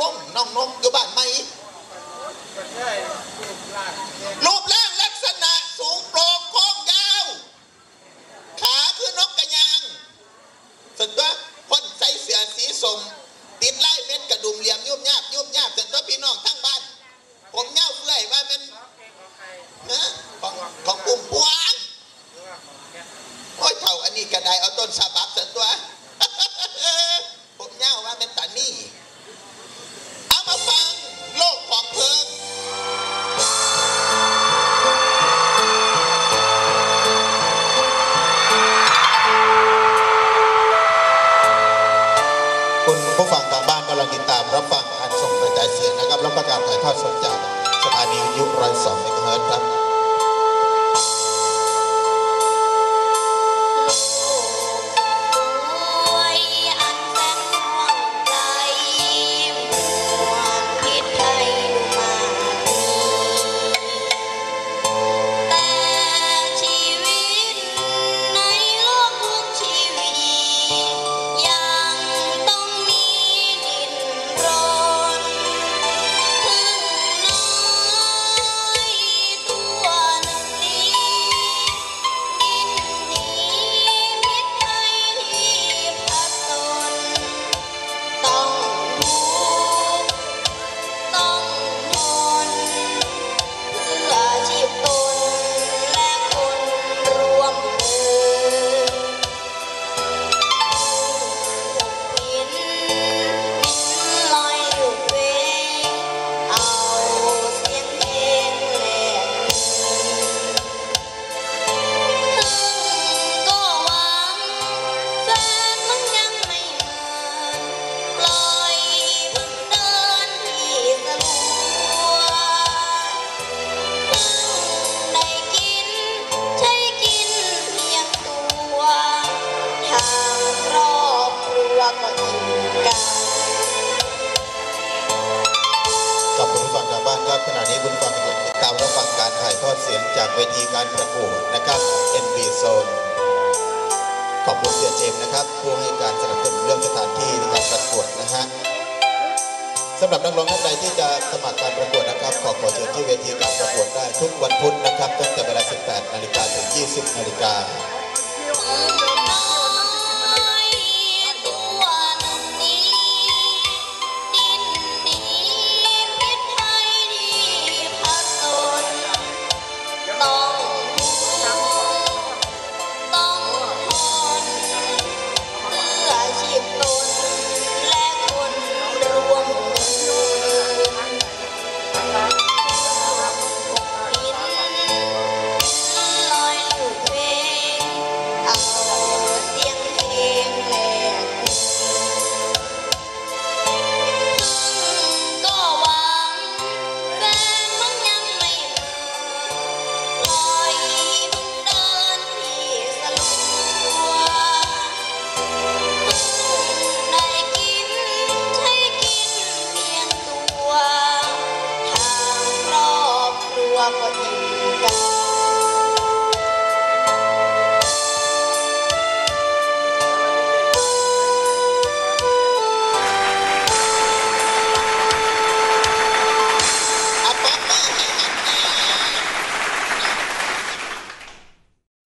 วงน้องนกอยู่บ้านไหมรูปแล้ว ผู้ฟังทางบ้านกำลังติดตามรับฟังการส่งกระจายเสียงนะครับ รับประกาศถ่ายทอดสดจากสถานีวิทยุร้อยส เวทีการประกวดนะครับ NB Zone ขอบคุณเสียเจมส์นะครับ ผู้ให้การสนับสนุนเรื่องสถานที่ในการประกวดนะฮะสำหรับนักร้องท่านใดที่จะสมัครการประกวดนะครับขอขอเชิญที่เวทีการประกวดได้ทุกวันพุธนะครับตั้งแต่เวลา 18 นาฬิกาถึง 20 นาฬิกา love what you.